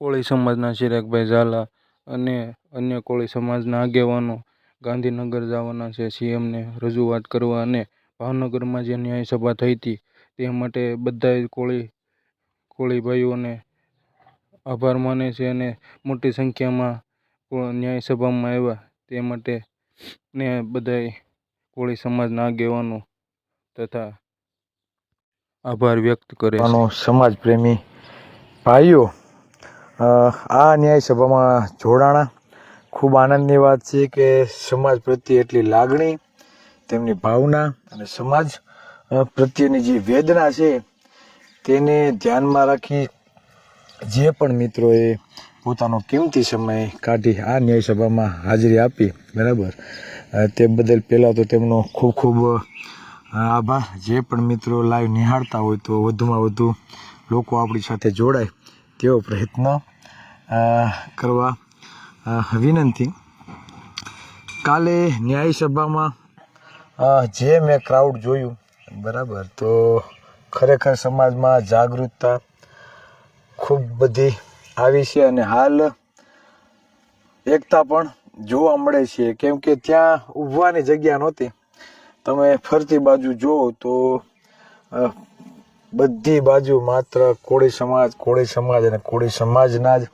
કોળી સમાજના ચિરાગભાઈ ઝાલા અને અન્ય કોળી સમાજના આગેવાનો ગાંધીનગર જવાના છે. સીએમને રજૂઆત કરવા અને ભાવનગરમાં જે ન્યાય સભા થઈ હતી તે માટે બધાએ કોળી કોળી ભાઈઓને આભાર માને છે અને મોટી સંખ્યામાં ન્યાયસભામાં ન્યાય સભામાં આવ્યા. તે માટે ને બધાય કોળી સમાજના આગેવાનો તથા આભાર વ્યક્ત કરે સમાજ પ્રેમી ભાઈઓ આ ન્યાય સભામાં જોડાણા. ખૂબ આનંદની વાત છે કે સમાજ પ્રત્યે એટલી લાગણી, તેમની ભાવના અને સમાજ પ્રત્યેની જે વેદના છે, તેને ધ્યાનમાં રાખી જે પણ મિત્રોએ પોતાનો કિંમતી સમય કાઢી આ ન્યાય સભામાં હાજરી આપી, બરાબર? તે બદલ પહેલાં તો તેમનો ખૂબ ખૂબ આભાર. જે પણ મિત્રો લાઈવ નિહાળતા હોય તો વધુમાં વધુ લોકો આપણી સાથે જોડાય તેવો પ્રયત્ન કરવા વિનંતી. કાલે ન્યાયસભામાં જે મેં ક્રાઉડ જોયું, બરાબર, તો ખરેખર સમાજમાં જાગૃતતા ખૂબ બધી આવી છે અને હાલ એકતા પણ જોવા મળે છે. કેમ કે ત્યાં ઊભવાની જગ્યા નહોતી. તમે ફરતી બાજુ જુઓ તો બધી બાજુ માત્ર કોળી સમાજ કોળી સમાજ અને કોળી સમાજના જ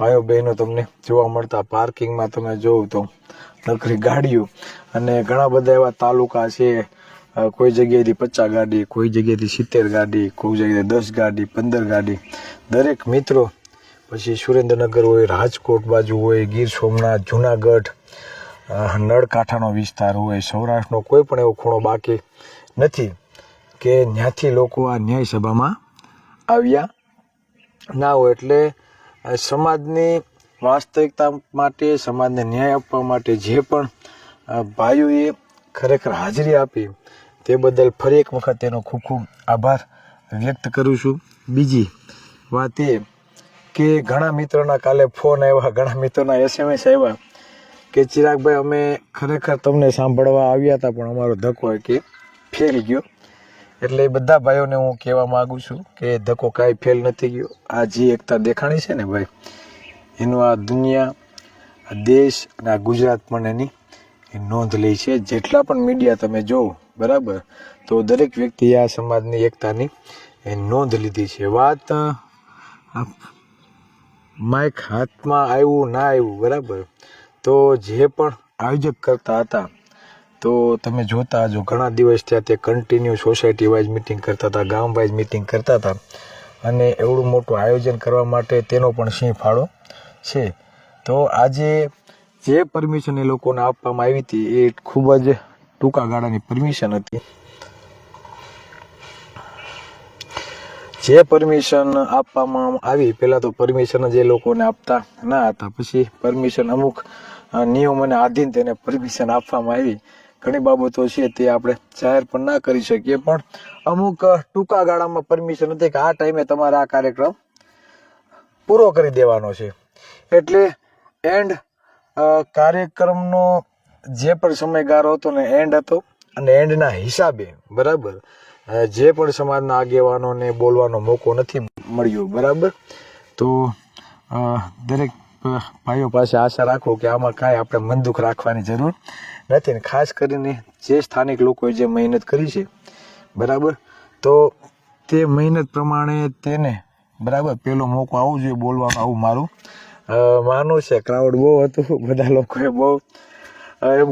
ભાઈઓ બહેનો તમને જોવા મળતા પાર્કિંગમાં તમે જોવ તો નકરી ગાડીઓ અને ઘણા બધા એવા તાલુકા છે. કોઈ જગ્યાએથી પચાસ ગાડી, કોઈ જગ્યાએથી સિત્તેર ગાડી, કોઈ જગ્યાએ દસ ગાડી, પંદર ગાડી. દરેક મિત્રો, પછી સુરેન્દ્રનગર હોય, રાજકોટ બાજુ હોય, ગીર સોમનાથ, જુનાગઢ નળકાંઠાનો વિસ્તાર હોય, સૌરાષ્ટ્રનો કોઈ પણ એવો ખૂણો બાકી નથી કે ત્યાંથી લોકો આ ન્યાય સભામાં આવ્યા ના હોય. એટલે સમાજની વાસ્તવિકતા માટે, સમાજને ન્યાય આપવા માટે જે પણ ભાઈઓએ ખરેખર હાજરી આપી, તે બદલ ફરી એક વખત તેનો ખૂબ ખૂબ આભાર વ્યક્ત કરું છું. બીજી વાત એ કે ઘણા મિત્રોના કાલે ફોન આવ્યા, ઘણા મિત્રોના એસએમએસ આવ્યા કે, ચિરાગભાઈ, અમે ખરેખર તમને સાંભળવા આવ્યા હતા, પણ અમારો ધક્કો કે ફેરી ગયો. એટલે એ બધા ભાઈઓને હું કહેવા માગું છું કે ધક્કો કાંઈ ફેલ નથી ગયો. આ જે એકતા દેખાણી છે ને ભાઈ, એનું આ દુનિયા, આ દેશ અને આ ગુજરાત પણ એની એ નોંધ લે છે. જેટલા પણ મીડિયા તમે જોવો, બરાબર, તો દરેક વ્યક્તિએ આ સમાજની એકતાની એ નોંધ લીધી છે. વાત માઇક હાથમાં આવ્યું, ના આવ્યું, બરાબર. તો જે પણ આયોજક કરતા હતા તો તમે જોતા જો ઘણા દિવસ થયા તે કન્ટિન્યુ સોસાયટી વાઇઝ મિટિંગ કરતા હતા, ગામ વાઇઝ મિટિંગ કરતા હતા. અને એવડું મોટું આયોજન કરવા માટે તેનો પણ સિંહ ફાળો છે. તો આજે જે પરમિશન એ લોકોને આપવામાં આવી હતી, એ ખૂબ જ ટૂંકા ગાળાની પરમિશન હતી. જે પરમિશન આપવામાં આવી, પહેલાં તો પરમિશન જ એ લોકોને આપતા ના હતા, પછી પરમિશન અમુક નિયમોને આધીન તેને પરમિશન આપવામાં આવી. ઘણી બાબતો છે તે આપણે જાહેર પણ ના કરી શકીએ, પણ અમુક ટૂંકા ગાળામાં પરમિશન હતી કે આ ટાઈમે તમારે આ કાર્યક્રમ પૂરો કરી દેવાનો છે. એટલે એન્ડ કાર્યક્રમનો જે પણ સમયગાળો હતો ને એન્ડ હતો અને એન્ડના હિસાબે, બરાબર? જે પણ સમાજના આગેવાનોને બોલવાનો મોકો નથી મળ્યો, બરાબર? તો દરેક ભાઈઓ પાસે આશા રાખો કે આમાં કાંઈ આપણે મન દુઃખ રાખવાની જરૂર નથી. ને ખાસ કરીને જે સ્થાનિક લોકોએ જે મહેનત કરી છે, બરાબર? તો તે મહેનત પ્રમાણે તેને, બરાબર, પેલો મોકો આવવો જોઈએ બોલવાનો આવું મારું. માનું છે ક્રાઉડ બહુ હતું, બધા લોકોએ બહુ એમ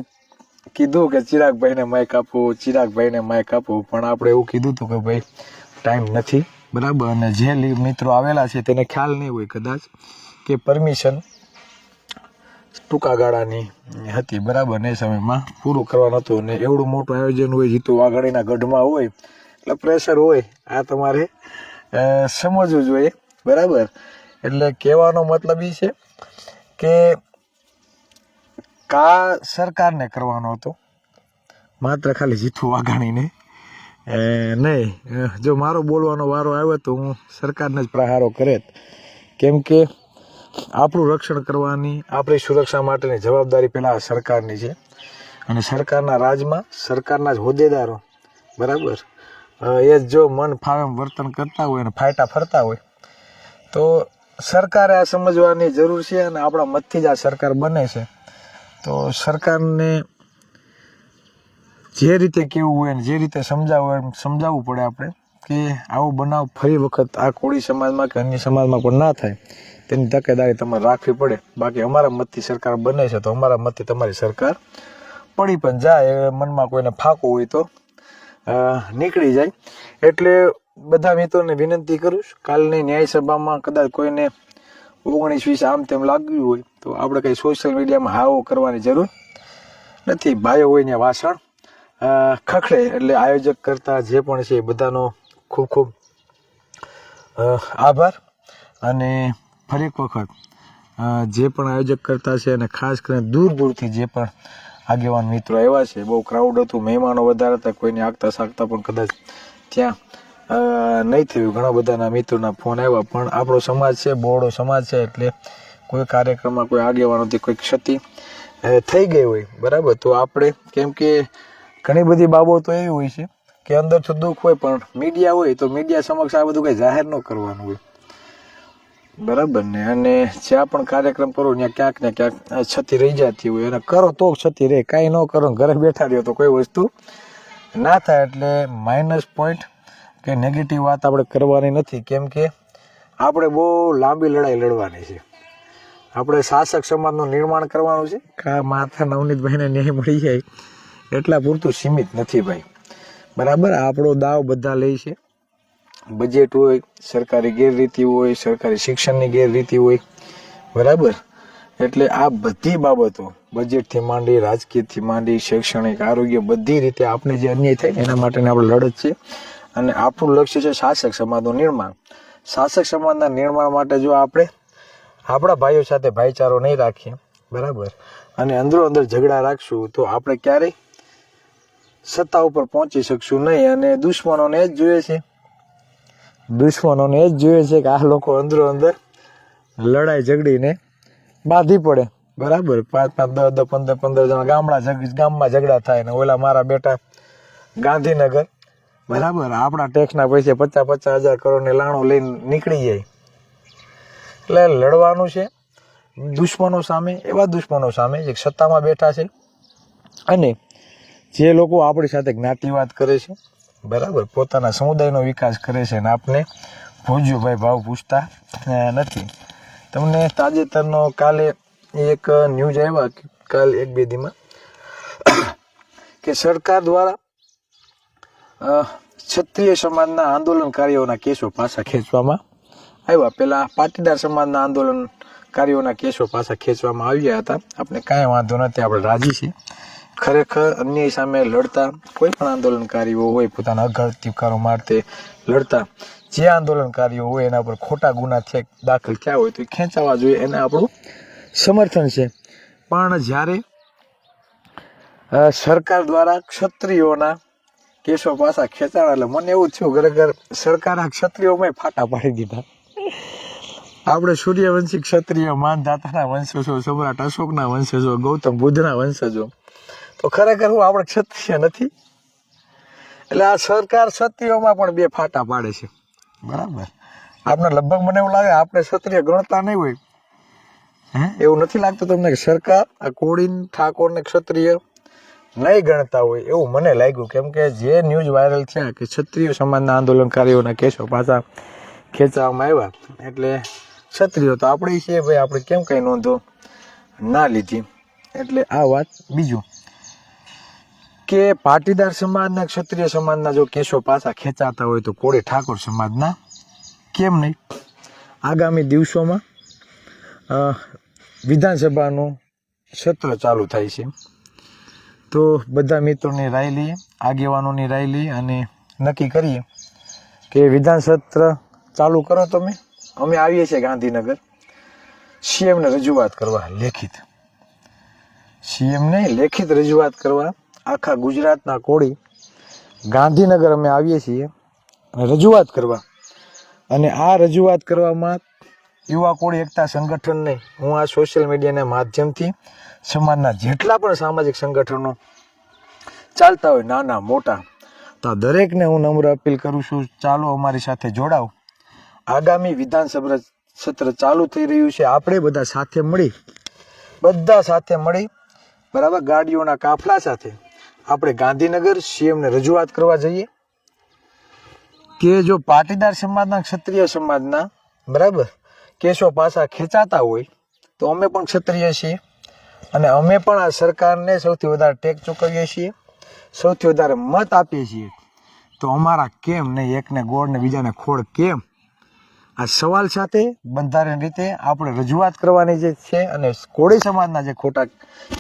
કીધું કે ચિરાગભાઈને માઇક આપો, ચિરાગભાઈને માઇક આપો, પણ આપણે એવું કીધું હતું કે ભાઈ ટાઈમ નથી, બરાબર? અને જે મિત્રો આવેલા છે, તેને ખ્યાલ નહીં હોય કદાચ કે પરમિશન ટૂંકા ગાળાની હતી. બરાબર, ને સમયમાં પૂરું કરવાનું હતું ને એવડું મોટું આયોજન હોય, જીતુ વાઘાણીના ગઢમાં હોય, એટલે પ્રેશર હોય, આ તમારે સમજવું જોઈએ. બરાબર? એટલે કહેવાનો મતલબ એ છે કે કા સરકારને કરવાનો હતો? માત્ર ખાલી જીતુ વાઘાણીને? નહીં. જો મારો બોલવાનો વારો આવ્યો તો હું સરકારને જ પ્રહારો કરે કેમ કે આપણું રક્ષણ કરવાની, આપણી સુરક્ષા માટેની જવાબદારી પહેલાં સરકારની છે. અને સરકારના રાજમાં સરકારના જ હોદ્દેદારો, બરાબર? એ જ મન ફાવે વર્તન કરતા હોય અને ફાયટા ફરતા હોય, તો સરકારે આ સમજવાની જરૂર છે અને આપણા મતથી જ આ સરકાર બને છે. તો સરકારને જે રીતે કેવું હોય ને જે રીતે સમજાવવું એમ સમજાવવું પડે આપણે કે આવો બનાવ ફરી વખત આ કોળી સમાજમાં કે અન્ય સમાજમાં પણ ના થાય. તેની તકેદારી તમારે રાખવી પડે. બાકી અમારા મતથી સરકાર બને છે તો અમારા મતથી તમારી સરકાર પડી પણ જાય. મનમાં કોઈને ફાંકો હોય તો નીકળી જાય. એટલે બધા મિત્રોને વિનંતી કરું કાલની ન્યાયસભામાં કદાચ કોઈને ઓગણીસ વીસ આમ તેમ લાગ્યું હોય તો આપણે કંઈ સોશિયલ મીડિયામાં હાવો કરવાની જરૂર નથી. ભાઈઓ હોય ને વાસણ ખખડે એટલે આયોજક કરતા જે પણ છે એ બધાનો ખૂબ ખૂબ આભાર. અને ફરી એક વખત જે પણ આયોજક કરતા છે અને ખાસ કરીને દૂર દૂરથી જે પણ આગેવાન મિત્રો આવ્યા છે, બહુ ક્રાઉડ હતું, મહેમાનો વધારે હતા, કોઈને આગતા સાગતા પણ કદાચ ત્યાં નહીં થયું. ઘણા બધાના મિત્રોના ફોન આવ્યા, પણ આપણો સમાજ છે, બહોળો સમાજ છે, એટલે કોઈ કાર્યક્રમમાં કોઈ આગેવાનોથી કોઈ ક્ષતિ થઈ ગઈ હોય, બરાબર? તો આપણે, કેમ કે ઘણી બધી બાબતો એવી હોય છે કે અંદરથી દુઃખ હોય, પણ મીડિયા હોય તો મીડિયા સમક્ષ આ બધું કંઈ જાહેર ન કરવાનું હોય. બરાબર ને? અને જ્યાં પણ કાર્યક્રમ કરો, ત્યાં ક્યાંક ને ક્યાંક છતી રહી જતી હોય. અને કરો તો છતી રહે. કાંઈ ન કરો. ઘરે બેઠા રહ્યો તો કોઈ વસ્તુ ના થાય. એટલે માઇનસ પોઈન્ટ કે નેગેટિવ વાત આપણે કરવાની નથી. કેમ કે આપણે બહુ લાંબી લડાઈ લડવાની છે. આપણે શાસક સમાજનું નિર્માણ કરવાનું છે. કા માથા નવનીતભાઈને ન્યાય મળી જાય એટલા પૂરતું સીમિત નથી ભાઈ. બરાબર? આપણો દાવ બધા લે છે. બજેટ હોય, સરકારી ગેરરીતિ હોય, સરકારી શિક્ષણની ગેરરીતિ હોય, બરાબર? એટલે આ બધી બાબતો બજેટથી માંડી, રાજકીયથી માંડી, શૈક્ષણિક, આરોગ્ય, બધી રીતે આપણે જે અન્યાય થાય એના માટેની આપણે લડત છે. અને આપણું લક્ષ્ય છે શાસક સમાજનું નિર્માણ. શાસક સમાજના નિર્માણ માટે જો આપણે આપણા ભાઈઓ સાથે ભાઈચારો નહીં રાખીએ, બરાબર? અને અંદરો અંદર ઝઘડા રાખશું, તો આપણે ક્યારેય સત્તા ઉપર પહોંચી શકશું નહીં અને દુશ્મનોને જ જોઈએ છે. દુશ્મનોને એ જ જોઈએ છે કે આ લોકો અંદરો અંદર લડાઈ ઝઘડીને બાંધી પડે. બરાબર? પાંચ પાંચ, દસ દસ, પંદર પંદર જણા ગામડા ઝગ- ગામમાં ઝઘડા થાય ને ઓલા મારા બેટા ગાંધીનગર. બરાબર? આપણા ટેક્સના પૈસે પચાસ પચાસ હજાર કરોડની લાણું લઈને નીકળી જાય. એટલે લડવાનું છે દુશ્મનો સામે, એવા દુશ્મનો સામે જે સત્તામાં બેઠા છે. અને જે લોકો આપણી સાથે જ્ઞાતિવાદ કરે છે બરાબર? પોતાના સમુદાયનો વિકાસ કરે છે અને આપને ભોજ્યુભાઈ ભાવ પૂછતા નથી. તમને તાજેતરનો કાલે એક ન્યૂઝ આવ્યા કે કાલ એક બે દીમાં કે સરકાર દ્વારા ક્ષત્રિય સમાજના આંદોલનકારીઓના કેસો પાછા ખેંચવામાં આવ્યા. પેલા પાટીદાર સમાજના આંદોલનકારીઓના કેસો પાછા ખેંચવામાં આવ્યા હતા. આપણે કાંઈ વાંધો નથી, આપણે રાજી છીએ. ખરેખર અન્યાય સામે લડતા કોઈ પણ આંદોલનકારીઓ હોય, પોતાના અઘાતિકારો મારતે લડતા. જે આંદોલનકારીઓ હોય, એના પર ખોટા ગુના છે દાખલ થયા હોય તો એ ખેંચાવા જોઈએ, એને આપણું સમર્થન છે. પણ જ્યારે સરકાર દ્વારા ક્ષત્રિયોના કેસો પાછા ખેંચાણા, એટલે મને એવું થયું, ખરેખર સરકાર આ ક્ષત્રિયોમાં ફાટા પાડી દીધા. આપણે સૂર્યવંશી ક્ષત્રિય માનધાતાના વંશજો, સમ્રાટ અશોકના વંશજો, ગૌતમ બુદ્ધના વંશજો તો ખરેખર હું આપણે ક્ષત્રિય નથી. એટલે આ સરકાર ક્ષત્રિયોમાં પણ બે ફાટા પાડે છે. બરાબર? આપણે લગભગ મને એવું લાગે આપણે ક્ષત્રિય ગણતા નહીં હોય. હે? એવું નથી લાગતું તમને સરકાર આ કોળીન ઠાકોરને ક્ષત્રિય નહીં ગણતા હોય એવું મને લાગ્યું. કેમ કે જે ન્યૂઝ વાયરલ થયા કે ક્ષત્રિય સમાજના આંદોલનકારીઓના કેસો પાછા ખેંચવામાં આવ્યા. એટલે ક્ષત્રિયો તો આપણે છે, ભાઈ આપણે કેમ કંઈ નોંધો ના લીધી? એટલે આ વાત બીજું. કે પાટીદાર સમાજના, ક્ષત્રિય સમાજના જો કેસો પાછા ખેંચાતા હોય તો કોળી ઠાકોર સમાજના? કેમ નહીં? આગામી દિવસોમાં વિધાનસભાનું સત્ર ચાલુ થાય છે. તો બધા મિત્રોની રાય લઈએ, આગેવાનોની રાય લઈએ અને નક્કી કરીએ કે વિધાન સત્ર ચાલુ કરો તમે. અમે આવીએ છીએ ગાંધીનગર. સીએમને રજૂઆત કરવા લેખિત. સીએમને લેખિત રજૂઆત કરવા આખા ગુજરાતના કોળી ગાંધીનગર અમે આવીએ છીએ રજૂઆત કરવા. અને આ રજૂઆત કરવામાં યુવા કોળી એકતા સંગઠનને હું આ સોશિયલ મીડિયાના માધ્યમથી સમાજના જેટલા પણ સામાજિક સંગઠનો ચાલતા હોય, નાના, મોટા, તો દરેકને હું નમ્ર અપીલ કરું છું, ચાલો અમારી સાથે જોડાઓ આગામી વિધાનસભા સત્ર ચાલુ થઈ રહ્યું છે, આપણે બધા સાથે મળી, બધા સાથે મળી, બરાબર, ગાડીઓના કાફલા સાથે આપણે ગાંધીનગર સીએમને રજૂઆત કરવા જઈએ કે જો પાટીદાર સમાજના, ક્ષત્રિય સમાજના, બરાબર કેસો પાછા ખેંચાતા હોય, તો અમે પણ ક્ષત્રિય છીએ. અને અમે પણ આ સરકારને સૌથી વધારે ટેક ચૂકવીએ છીએ, સૌથી વધારે મત આપીએ છીએ. તો અમારા કેમ નહીં, એકને ગોળ ને બીજાને ખોળ કેમ? આ સવાલ સાથે બંધારણ રીતે આપણે રજૂઆત કરવાની જે છે અને કોળી સમાજના જે ખોટા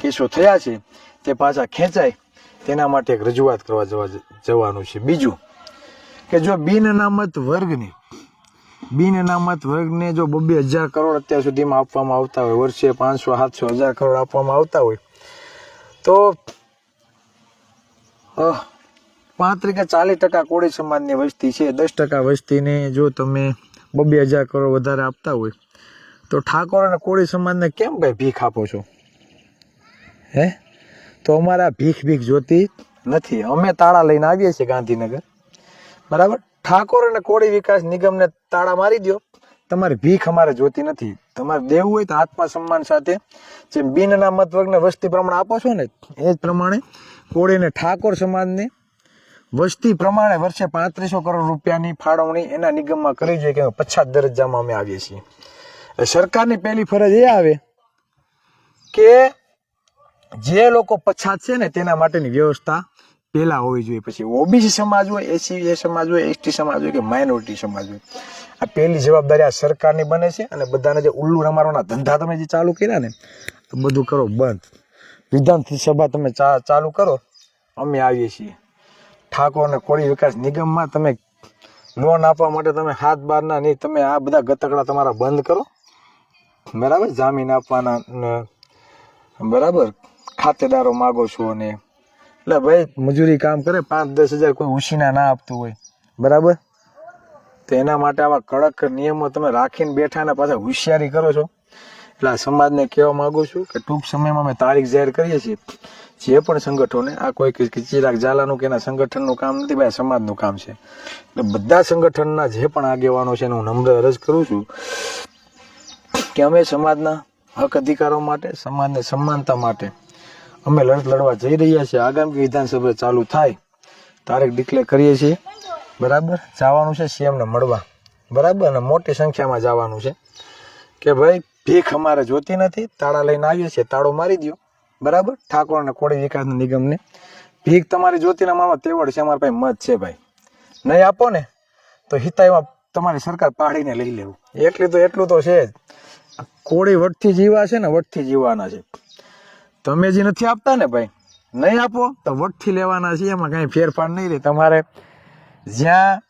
કેસો થયા છે, તે પાછા ખેંચાય. તેના માટે એક રજૂઆત કરવા જવા જવાનું છે. બીજું કે જો બિન અનામત વર્ગને, બિન અનામત વર્ગને જો બબ્બે હજાર કરોડ અત્યાર સુધીમાં આપવામાં આવતા હોય, વર્ષે પાંચસો, સાતસો હજાર કરોડ આપવામાં આવતા હોય, તો પાંત્રીસ કે ચાલીસ ટકા કોળી સમાજની વસ્તી છે. દસ ટકા વસ્તીને જો તમે બબ્બે હજાર કરોડ વધારે આપતા હોય, તો ઠાકોર અને કોળી સમાજને કેમ ભાઈ ભીખ આપો છો? હે? તો અમારે ભીખ ભીખ જોતી નથી. અમે તાળા લઈને આવીએ છીએ ગાંધીનગર. બરાબર? ઠાકોર અને કોળી વિકાસ નિગમને તાળા મારી દો તમારી ભીખ અમારે જોતી નથી. તમારે દેવું હોય તો આત્મા સન્માન સાથે જે બિન અનામત વર્ગને વસ્તી પ્રમાણે આપો છો ને, એ જ પ્રમાણે કોળીને ઠાકોર સમાજને વસ્તી પ્રમાણે વર્ષે પાંત્રીસો કરોડ રૂપિયાની ફાળવણી એના નિગમમાં કરવી જોઈએ કે પછાત દરજ્જામાં અમે આવીએ છીએ. સરકારની પહેલી ફરજ એ આવે કે જે લોકો પછાત છે ને, તેના માટેની વ્યવસ્થા પહેલા હોવી જોઈએ. પછી ઓબીસી સમાજ હોય એસી સમાજ હોય એસટી સમાજ હોય કે માઇનોરિટી સમાજ હોય. આ પહેલી જવાબદારી આ સરકારની બને છે અને બધાને જે ઉલ્લુ રમારવાના ધંધા તમે જે ચાલુ કર્યા ને, તો બધું કરો બંધ. વિધાનસભા તમે ચાલુ કરો, અમે આવીએ છીએ. ઠાકોર અને કોળી વિકાસ નિગમમાં તમે લોન આપવા માટે તમે હાથ બારના નહીં, તમે આ બધા ગતકડા તમારા બંધ કરો. બરાબર? જામીન આપવાના બરાબર? ખાતેદારો માગો છો અને એટલે ભાઈ, મજૂરી કામ કરે, પાંચ દસ હજાર કોઈ ઉછીના ના આપતું હોય. બરાબર? તો એના માટે આવા કડક નિયમો તમે રાખીને બેઠા ને પાછા હોશિયારી કરો છો. એટલે આ સમાજને કહેવા માગું છું કે ટૂંક સમયમાં અમે તારીખ જાહેર કરીએ છીએ. જે પણ સંગઠનોને આ કોઈ ચિરાગ ઝાલાનું કે એના સંગઠનનું કામ નથી, ભાઈ સમાજનું કામ છે. એટલે બધા સંગઠનના જે પણ આગેવાનો છે એને હું નમ્ર અરજ કરું છું કે અમે સમાજના હક અધિકારો માટે, સમાજને સમાનતા માટે અમે લડત લડવા જઈ રહ્યા છીએ. આગામી વિધાનસભા ચાલુ થાય, તારીખ ડિક્લેર કરીએ છીએ. બરાબર? જવાનું છે સીએમને મળવા. બરાબર? અને મોટી સંખ્યામાં જવાનું છે. કે ભાઈ, ભીખ અમારે જોતી નથી. તાળા લઈને આવીએ છીએ. તાળો મારી દો બરાબર? ઠાકોર અને કોળી વિકાસ નિગમને. ભીખ તમારી જોતી ના મામા તેવડ છે. અમારા પાસે મત છે ભાઈ. નહીં આપો ને, તો હિતાઈમાં તમારી સરકાર પાડીને લઈ લેવું. એટલી તો, એટલું તો છે જ. કોળી વટથી જીવા છે ને, વટથી જીવવાના છે. તમે જે નથી આપતા ને ભાઈ, નહીં આપો તો વટથી લેવાના છે એમાં કાંઈ ફેરફાર નહીં રહે. તમારે જ્યાં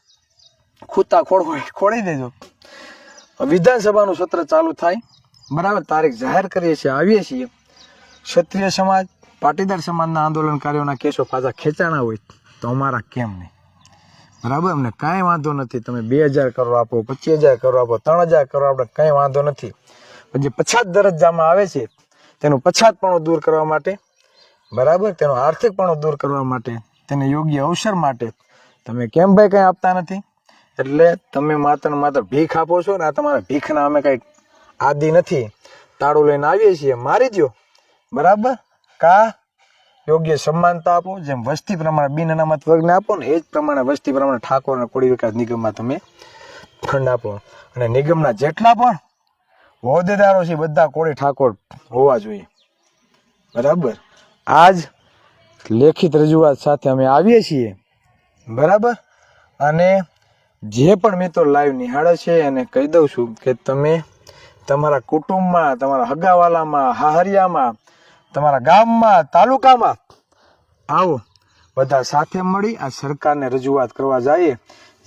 ખૂતા ખોડો ખોડી દેજો. વિધાનસભાનું સત્ર ચાલુ થાય. બરાબર, તારીખ જાહેર કરીએ છીએ, આવીએ છીએ. ક્ષત્રિય સમાજ, પાટીદાર સમાજના આંદોલનકારીઓના કેસો પાછા ખેંચાણા હોય તો અમારા કેમ નહીં? બરાબર? અમને કાંઈ વાંધો નથી. તમે બે હજાર કરો આપો, પચીસ હજાર કરો આપો, ત્રણ હજાર કરો આપણે કાંઈ વાંધો નથી. પણ જે પછાત દરજ્જામાં આવે છે. તેનું પછાતપણું દૂર કરવા માટે, બરાબર? તેનો આર્થિકપણું દૂર કરવા માટે, તેને યોગ્ય અવસર માટે તમે કેમ ભાઈ કંઈ આપતા નથી? એટલે તમે માત્ર માત્ર ભીખ આપો છો ને આ તમારા ભીખના અમે કંઈક આદિ નથી. તાળું લઈને આવીએ છીએ, મારી દો બરાબર? કા? યોગ્ય સમાનતા આપો, જેમ વસ્તી પ્રમાણે, બિન અનામત વર્ગને આપો ને એ જ પ્રમાણે, વસ્તી પ્રમાણે ઠાકોર અને કોળી વિકાસ નિગમમાં તમે ફંડ આપો. અને નિગમના જેટલા પણ હોદ્દેદારો છે બધા કોળી ઠાકોર હોવા જોઈએ. બરાબર? આજ લેખિત રજૂઆત સાથે અમે આવીએ છીએ. બરાબર? અને જે પણ મિત્રો લાઈવ નિહાળે છે એને કહી દઉં છું કે તમે તમારા કુટુંબમાં, તમારા હગાવાલામાં, હાહરિયામાં, તમારા ગામમાં, તાલુકામાં આવો. બધા સાથે મળી આ સરકારને રજૂઆત કરવા જઈએ.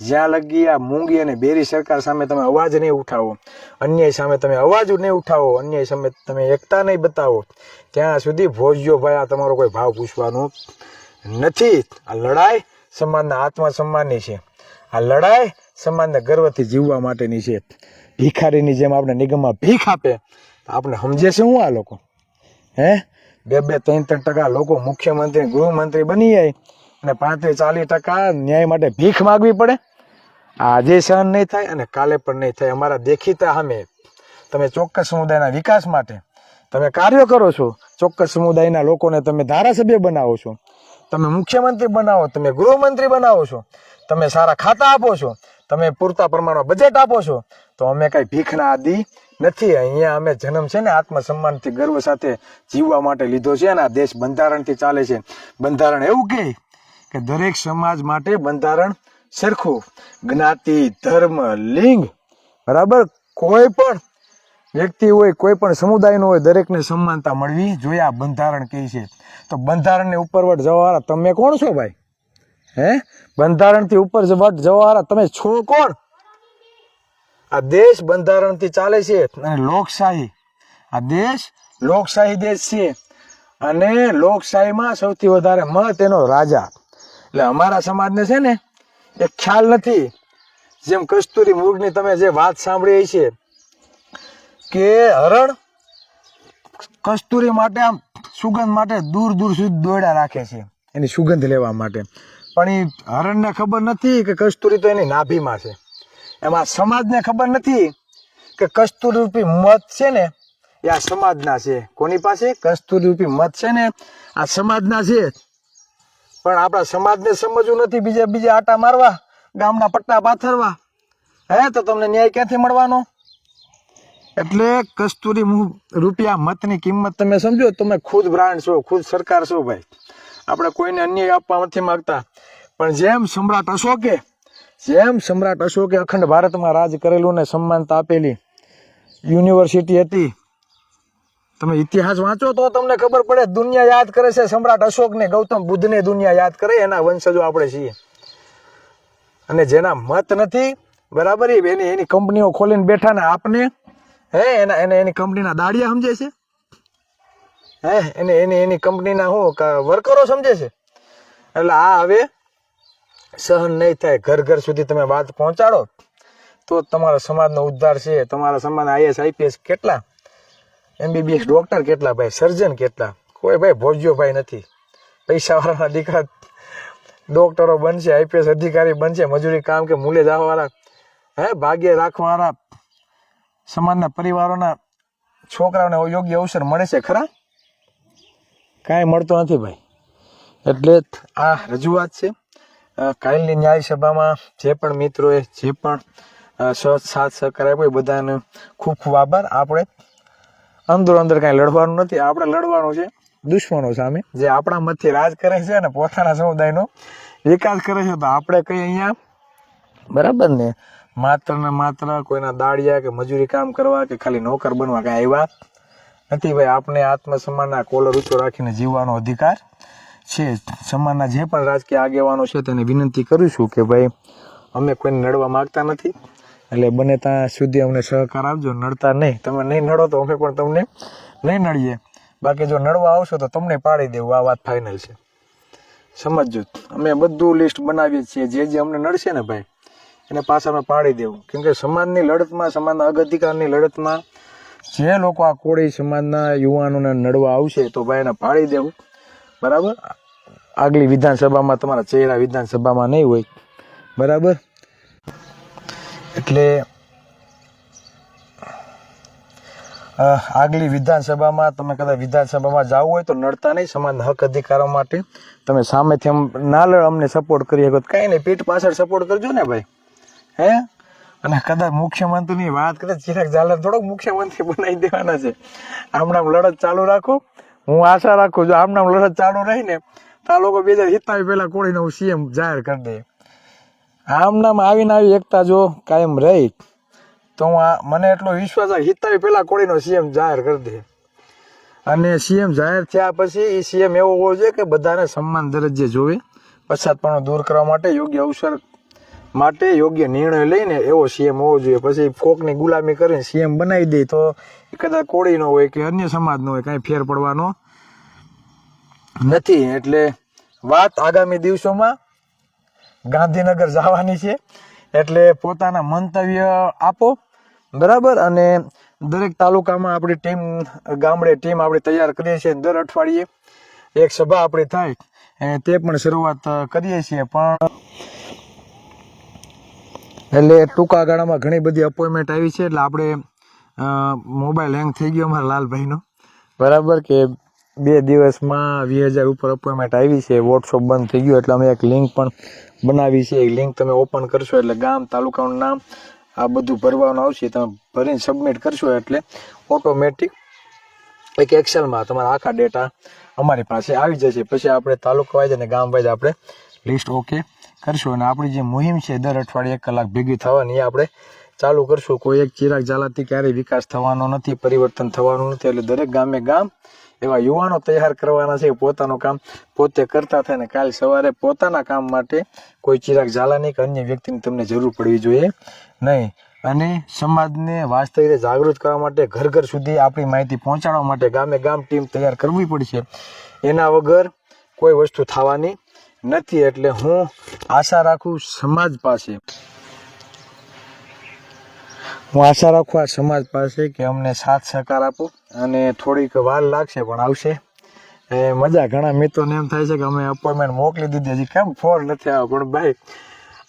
જ્યાં લગી આ મૂંગી અને બેરી સરકાર સામે તમે અવાજ નહીં ઉઠાવો, અન્યાય સામે તમે અવાજ નહીં ઉઠાવો, અન્યાય સામે તમે એકતા નહીં બતાવો, ત્યાં સુધી ભોજ્યો ભાઈ, આ તમારો કોઈ ભાવ પૂછવાનું નથી. આ લડાઈ સમાજના આત્મસન્માનની છે. આ લડાઈ સમાજના ગર્વથી જીવવા માટેની છે. ભિખારીની જેમ આપણે નિગમમાં ભીખ આપે, તો આપણે સમજે છે શું આ લોકો? હે? બે બે ત્રણ ત્રણ ટકા લોકો મુખ્યમંત્રી, ગૃહમંત્રી બની જાય અને પાંત્રીસ ચાલીસ ટકા ન્યાય માટે ભીખ માગવી પડે. આજે સહન નહીં થાય અને કાલે પણ નહીં થાય. અમારા દેખીતા સામે તમે ચોક્કસ સમુદાયના વિકાસ માટે તમે કાર્યો કરો છો. ચોક્કસ સમુદાયના લોકોને તમે ધારાસભ્ય બનાવો છો. તમે મુખ્યમંત્રી બનાવો, તમે ગૃહમંત્રી બનાવો છો. તમે સારા ખાતા આપો છો. તમે પૂરતા પ્રમાણમાં બજેટ આપો છો. તો અમે કઈ ભીખના આદિ નથી. અહીંયા અમે જન્મ છે ને આત્મસન્માનથી ગર્વ સાથે જીવવા માટે લીધો છે અને આ દેશ બંધારણથી ચાલે છે. બંધારણ એવું કહે કે દરેક સમાજ માટે બંધારણ સરખું. જ્ઞાતિ, ધર્મ, લિંગ, બરાબર? કોઈ પણ વ્યક્તિ હોય, કોઈ પણ સમુદાયનો હોય, દરેકને સમાનતા મળવી જોઈએ, આ બંધારણ કહે છે. તો બંધારણની ઉપરવટ જવાવાળા તમે કોણ છો ભાઈ? હે? બંધારણથી ઉપર વટ જવાવાળા તમે છો કોણ? આ દેશ બંધારણથી ચાલે છે અને લોકશાહી. આ દેશ લોકશાહી દેશ છે અને લોકશાહીમાં સૌથી વધારે મત એનો રાજા. એટલે અમારા સમાજને છે ને એ ખ્યાલ નથી. જેમ કસ્તુરી મૃગની તમે જે વાત સાંભળી છે કે હરણ કસ્તુરી માટે આમ સુગંધ માટે દૂર દૂર સુધી દોડ્યા રાખે છે, એની સુગંધ લેવા માટે. પણ એ હરણને ખબર નથી કે કસ્તુરી તો એની નાભીમાં છે. એમાં સમાજને ખબર નથી કે કસ્તુરી રૂપી મત છે ને, એ આ સમાજના છે. કોની પાસે? કસ્તુરી રૂપી મત છે ને? આ સમાજના છે. પણ આપણા સમાજને સમજવું નથી બીજા બીજા આટા મારવા, ગામના પટ્ટા પાથરવા. હે, તો તમને ન્યાય ક્યાંથી મળવાનો? એટલે કસ્તુરી રૂપિયા મતની કિંમત તમે સમજો, તમે ખુદ બ્રાન્ડ છો, ખુદ સરકાર છો ભાઈ. આપણે કોઈને અન્યાય આપવા નથી માગતા. પણ જેમ સમ્રાટ અશોકે, જેમ સમ્રાટ અશોકે અખંડ ભારતમાં રાજ કરેલું ને સન્માનતા આપેલી, યુનિવર્સિટી હતી તમે ઇતિહાસ વાંચો તો તમને ખબર પડે, દુનિયા યાદ કરે છે સમ્રાટ અશોક ને ગૌતમ બુદ્ધ ને દુનિયા યાદ કરે, એના વંશજો આપણે છીએ. અને જેના મત નથી, બરાબર એની એની કંપનીઓ ખોલીને બેઠા ને આપને, હે, એના એને એની કંપનીના દાડિયા સમજે છે? હે, એને એની એની કંપનીના શું વર્કરો સમજે છે? એટલે આ હવે સહન નહીં થાય, ઘર ઘર સુધી તમે વાત પહોંચાડો, તો તમારા સમાજનો ઉદ્ધાર છે. તમારા સમાજ આઈએસ આઈપીએસ કેટલા એમબીબીએસ ડૉક્ટર કેટલા ભાઈ? સર્જન કેટલા? કોઈ ભાઈ ભોજ્યો ભાઈ નથી. પૈસાવાળાના દીકરા ડોક્ટરો બનશે આઈપીએસ અધિકારી બનશે, મજૂરી કામ કે મૂલ્ય જવાવાળા હે, ભાગ્ય રાખવાવાળા સમાજના પરિવારોના છોકરાઓને યોગ્ય અવસર મળે છે ખરા? કાંઈ મળતો નથી ભાઈ. એટલે આ રજૂઆત છે. કાલની ન્યાય સભામાં જે પણ મિત્રોએ જે પણ સહજ સાથ સહકાર આપ્યો એ બધાને ખૂબ ખૂબ આભાર. આપણે અંદર અંદર કાંઈ લડવાનું નથી. આપણે લડવાનું છે. દુશ્મનો સામે જે આપણા મતથી રાજ કરે છે અને પોતાના સમુદાયનો વિકાસ કરે છે. તો આપણે કઈ અહીંયા બરાબર ને? માત્ર ને માત્ર કોઈના દાડિયા કે મજૂરી કામ કરવા કે ખાલી નોકર બનવા કાંઈ આવ્યા નથી ભાઈ. આપણે આત્મસન્માનના કોલર ઊંચો રાખીને જીવવાનો અધિકાર છે. સમાજના જે પણ રાજકીય આગેવાનો છે, તેને વિનંતી કરું છું કે ભાઈ, અમે કોઈને નડવા માગતા નથી. એટલે બને ત્યાં સુધી અમને સહકાર આપજો, નડતા નહીં. તમે નહીં નડો તો અમે પણ તમને નહીં નડીએ. બાકી જો નડવા આવશો તો તમને પાડી દેવું, આ વાત ફાઇનલ છે. સમજજો. અમે બધું લિસ્ટ બનાવીએ છીએ, જે જે અમને નડશે ને ભાઈ, એને પાછા અમે પાડી દેવું. કેમ કે સમાજની લડતમાં, સમાજના અગધિકારની લડતમાં જે લોકો આ કોળી સમાજના યુવાનોને નડવા આવશે તો ભાઈ એને પાડી દેવું. બરાબર? આગલી વિધાનસભામાં તમારા ચહેરા વિધાનસભામાં નહીં હોય. બરાબર? એટલે આગલી વિધાનસભામાં તમે કદાચ વિધાનસભામાં જવું હોય તો નડતા નહીં સમાજના હક અધિકારો માટે. તમે સામેથી આમ ના અમને સપોર્ટ કરી શકો. કાંઈ નહીં, પીઠ પાછળ સપોર્ટ કરજો ને ભાઈ. હે? અને કદાચ મુખ્યમંત્રીની વાત કરે ચિરાગ ઝાલર થોડોક મુખ્યમંત્રી બનાવી દેવાના છે. આમનામ લડત ચાલુ રાખો. હું આશા રાખું જો આમનામ લડત ચાલુ રહીને તો આ લોકો બે હજાર સિત્તાવીસ પહેલાં કોળીને હું સીએમ જાહેર કરી દે આમનામ આવીને આવી એકતા જો કાયમ રહી. તો આ મને એટલો વિશ્વાસ છે હિતાવી પહેલાં કોળીનો સીએમ જાહેર કરી દે. અને સીએમ જાહેર થયા પછી એ સીએમ એવો હોવો જોઈએ કે બધાને સન્માન દરજ્જે જોવે. પછાતપણો દૂર કરવા માટે યોગ્ય અવસર માટે યોગ્ય નિર્ણય લઈને એવો સીએમ હોવો જોઈએ. પછી કોકની ગુલામી કરીને સીએમ બનાવી દે તો કદાચ કોળીનો હોય કે અન્ય સમાજનો હોય, કાંઈ ફેર પડવાનો નથી. એટલે વાત આગામી દિવસોમાં ગાંધીનગર જવાની છે. એટલે પોતાના મંતવ્ય આપો. બરાબર? અને દરેક તાલુકામાં આપણી ટીમ, ગામડે ટીમ આપણે તૈયાર કરીએ છીએ. દર અઠવાડિયે એક સભા આપણી થાય. તે પણ શરૂઆત કરીએ છીએ. પણ એટલે ટૂંકા ગાળામાં ઘણી બધી અપોઇન્ટમેન્ટ આવી છે. એટલે આપણે મોબાઈલ હેંગ થઈ ગયો અમારા લાલભાઈનો. બરાબર કે બે દિવસમાં વીસ હજાર ઉપર અપોઇન્ટમેન્ટ આવી છે. વોટ્સઅપ બંધ થઈ ગયું, એટલે અમે એક લિંક પણ બનાવી છે. એ લિંક તમે ઓપન કરશો એટલે ગામ, તાલુકાનું નામ, આ બધું ભરવાનું આવશે. તમે ભરીને સબમિટ કરશો એટલે ઓટોમેટિક એક એક્સેલમાં તમારા આખા ડેટા અમારી પાસે આવી જશે. પછી આપણે તાલુકા વાઇઝ અને ગામ વાઇઝ આપણે લિસ્ટ ઓકે કરશું. અને આપણી જે મુહિમ છે, દર અઠવાડિયે એક કલાક ભેગી થવાની, એ આપણે ચાલુ કરશું. કોઈ એક ચિરાગ ઝાલાથી ક્યારેય વિકાસ થવાનો નથી, પરિવર્તન થવાનું નથી, એટલે દરેક ગામે ગામ એવા યુવાનો તૈયાર કરવાના છે પોતાનું કામ પોતે કરતા થાય ને કાલ સવારે પોતાના કામ માટે કોઈ ચિરાગ ઝાલાની કે અન્ય વ્યક્તિની તમને જરૂર પડવી જોઈએ નહીં. અને સમાજને વાસ્તવિક રીતે જાગૃત કરવા માટે ઘર ઘર સુધી આપણી માહિતી પહોંચાડવા માટે ગામે ગામ ટીમ તૈયાર કરવી પડશે. એના વગર કોઈ વસ્તુ થવાની નથી. એટલે હું આશા રાખું સમાજ પાસે હું આશા રાખું આ સમાજ પાસે કે અમને સાથ સહકાર આપો અને થોડીક વાર લાગશે પણ આવશે. એ મજા ઘણા મિત્રોને એમ થાય છે કે અમે અપોઇન્ટમેન્ટ મોકલી દીધી હજી કેમ ફોન નથી આવ્યો? પણ ભાઈ,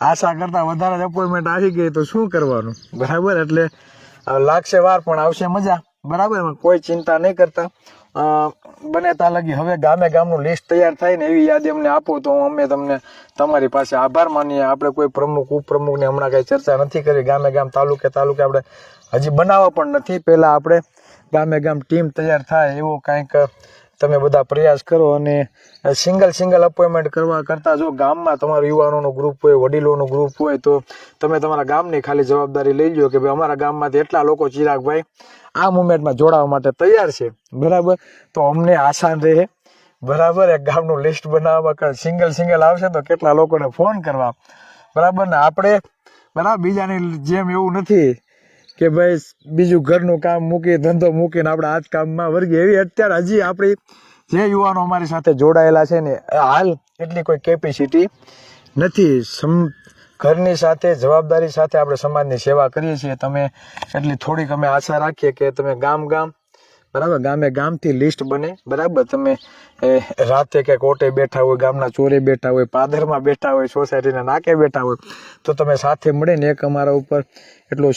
આશા કરતાં વધારે જ અપોઇન્ટમેન્ટ આવી ગઈ તો શું કરવાનું? બરાબર? એટલે લાગશે વાર પણ આવશે મજા. બરાબર? કોઈ ચિંતા નહીં કરતા. બને ત્યાં લગી. હવે ગામે ગામનું લિસ્ટ તૈયાર થાય ને એવી યાદી અમને આપો તો અમે તમને તમારી પાસે આભાર માનીએ. આપણે કોઈ પ્રમુખ, ઉપપ્રમુખને હમણાં કાંઈ ચર્ચા નથી કરી. ગામે ગામ, તાલુકે તાલુકે આપણે હજી બનાવવા પણ નથી. પહેલાં આપણે ગામે ગામ ટીમ તૈયાર થાય એવો કાંઈક તમે બધા પ્રયાસ કરો અને સિંગલ સિંગલ અપોઇન્ટમેન્ટ કરવા કરતાં જો ગામમાં તમારું યુવાનોનું ગ્રુપ હોય, વડીલોનું ગ્રુપ હોય, તો તમે તમારા ગામની ખાલી જવાબદારી લઈ લો કે ભાઈ અમારા ગામમાંથી એટલા લોકો ચિરાગભાઈ આ મુમેન્ટમાં જોડાવા માટે તૈયાર છે. બરાબર? તો અમને આસાન રહે. બરાબર? એક ગામનું લિસ્ટ બનાવવા સિંગલ સિંગલ આવશે તો કેટલા લોકોને ફોન કરવા. બરાબર? ને આપણે, બરાબર? બીજાની જેમ એવું નથી. કે ભાઈ, બીજું ઘરનું કામ મૂકી, ધંધો મૂકીને આપણે આ કામમાં વર્ગી એવી અત્યારે હજી આપણી જે યુવાનો અમારી સાથે જોડાયેલા છે ને, હાલ એટલી કોઈ કેપેસિટી નથી. સમ, ઘરની સાથે, જવાબદારી સાથે આપણે સમાજની સેવા કરીએ છીએ. તમે એટલી થોડીક અમે આશા રાખીએ કે તમે ગામ ગામ બરાબર? ગામે ગામથી લિસ્ટ બને. બરાબર? તમે રાતે કે કોટે બેઠા હોય, ગામના ચોરે બેઠા હોય, પાદરમાં બેઠા હોય, સોસાયટીના નાકે બેઠા હોય, તો તમે સાથે મળીને એક અમારા ઉપર એટલો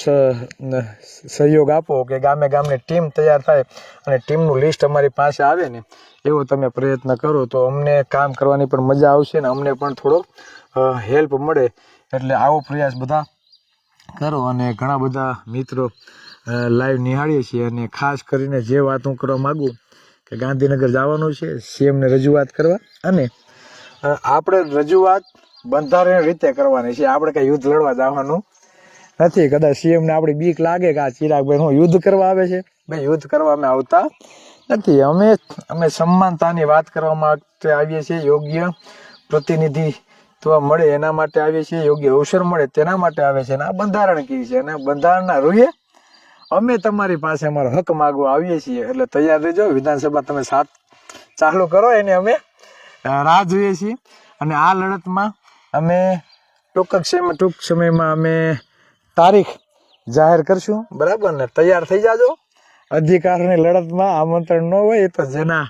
સહયોગ આપો કે ગામે ગામની ટીમ તૈયાર થાય અને ટીમનું લિસ્ટ અમારી પાસે આવે ને, એવો તમે પ્રયત્ન કરો. તો અમને કામ કરવાની પણ મજા આવશે ને અમને પણ થોડો હેલ્પ મળે. એટલે આવો પ્રયાસ બધા કરો અને ઘણા બધા મિત્રો લાઈવ નિહાળીએ છીએ અને ખાસ કરીને જે વાત હું કરવા માગું કે ગાંધીનગર જવાનું છે સીએમને રજૂઆત કરવા અને આપણે રજૂઆત બંધારણ રીતે કરવાની છે. આપણે કઈ યુદ્ધ લડવા જવાનું નથી. કદાચ સીએમને આપણી બીક લાગે કે આ ચિરાગભાઈ હું યુદ્ધ કરવા આવે છે? ભાઈ, યુદ્ધ કરવા અમે આવતા નથી. અમે અમે સમાનતાની વાત કરવા માટે આવીએ છીએ. યોગ્ય પ્રતિનિધિત્વ મળે એના માટે આવીએ છીએ. યોગ્ય અવસર મળે તેના માટે આવે છે. અને આ બંધારણ કી છે. અને બંધારણના રૂએ અમે તમારી પાસે અમારો હક માગવા આવીએ છીએ. એટલે તૈયાર રહેજો. વિધાનસભા તમે સાથ ચાલુ કરો, એને અમે રાહ જોઈએ છીએ. અને આ લડતમાં અમે ટૂંક સમય, ટૂંક સમયમાં અમે તારીખ જાહેર કરશું. બરાબર ને? તૈયાર થઈ જાજો. અધિકારની લડતમાં આમંત્રણ ન હોય તો જેના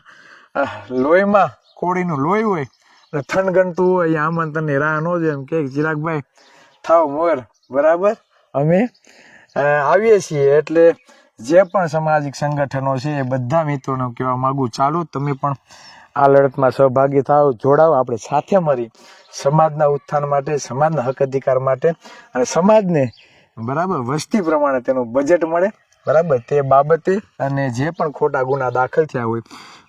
લોહીમાં કોળીનું લોહી હોય અને થનગનતું હોય આમંત્રણની રાહ ન જોઈએ. એમ કે ચિરાગભાઈ થાવ મોર. બરાબર? અમે આવીએ છીએ એટલે જે પણ સામાજિક સંગઠનો છે એ બધા મિત્રોને કહેવા માગું, ચાલો તમે પણ આ લડતમાં સહભાગી થાવ જોડાઓ, આપણે સાથે મળી સમાજના ઉત્થાન માટે, સમાજના હક અધિકાર માટે અને સમાજને બરાબર વસ્તી પ્રમાણે તેનું બજેટ મળે, બરાબર? તે બાબતે અને જે પણ ખોટા ગુના દાખલ થયા હોય,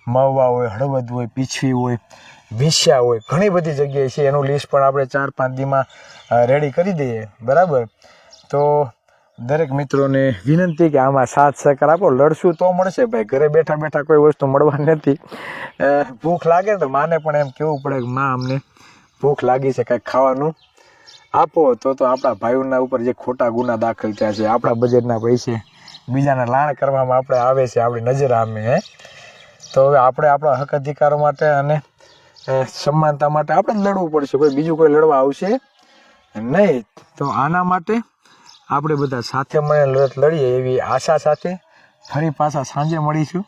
મહુવા હોય, હળવદ હોય, પીછવી હોય, વિસ્યા હોય, ઘણી બધી જગ્યાએ છે, એનું લિસ્ટ પણ આપણે ચાર પાંચ દીમાં રેડી કરી દઈએ, બરાબર? તો દરેક મિત્રોને વિનંતી કે આમાં સાથ સહકાર આપો. લડશું તો મળશે ભાઈ. ઘરે બેઠા બેઠા કોઈ વસ્તુ મળવાની નથી. ભૂખ લાગે તો માને પણ એમ કેવું પડે કે માં અમને ભૂખ લાગી છે કાંઈક ખાવાનું. આપો તો તો આપણા ભાઈઓના ઉપર જે ખોટા ગુના દાખલ થયા છે, આપણા બજેટના પૈસે બીજાના લાણ કરવામાં આપણે આવે છે, આપણી નજર આમે હે. તો હવે આપણે આપણા હક અધિકારો માટે અને સમાનતા માટે આપણે જ લડવું પડશે. કોઈ બીજું કોઈ લડવા આવશે નહીં. તો આના માટે આપણે બધા સાથે મળીને લડત લડીએ એવી આશા સાથે ફરી પાછા સાંજે મળીશું.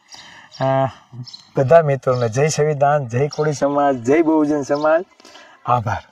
બધા મિત્રોને જય સંવિધાન જય કોળી સમાજ, જય બહુજન સમાજ. આભાર.